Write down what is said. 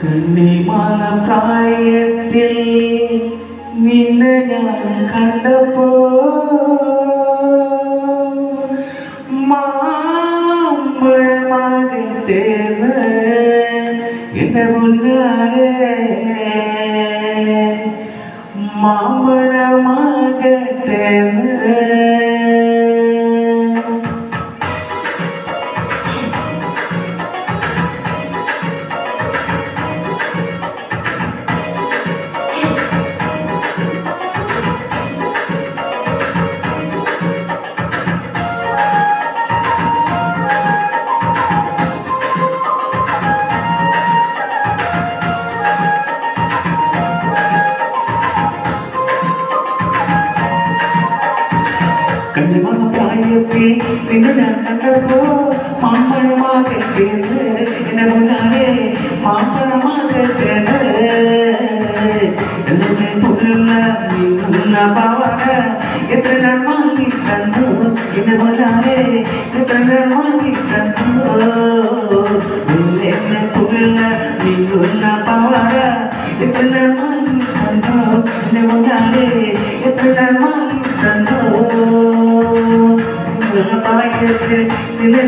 കണ്ണിമാന പ്രായത്തിൽ നിന്നെ ഞാൻ കണ്ടപ്പോ മാമ്പഴമാകട്ടേന്ന് എന്റെ മുന്നാരെ മാമ്പഴമാകട്ടേന്ന് கண்ணுமா பிராயத்தை நின்று கண்டப்போ மாம்பழமாக பேர்ந்து என்ன முன்னாலே மாம்பழமாக எல்லாமே பொருள் நீ பாவாட எத்தனை நாள் வாங்கி தந்தோ? என்ன முன்னாலே எத்தனை நாள் வாங்கி தந்தோ? என்ன பொருள் நீ தந்தோ? காயத்தில் இது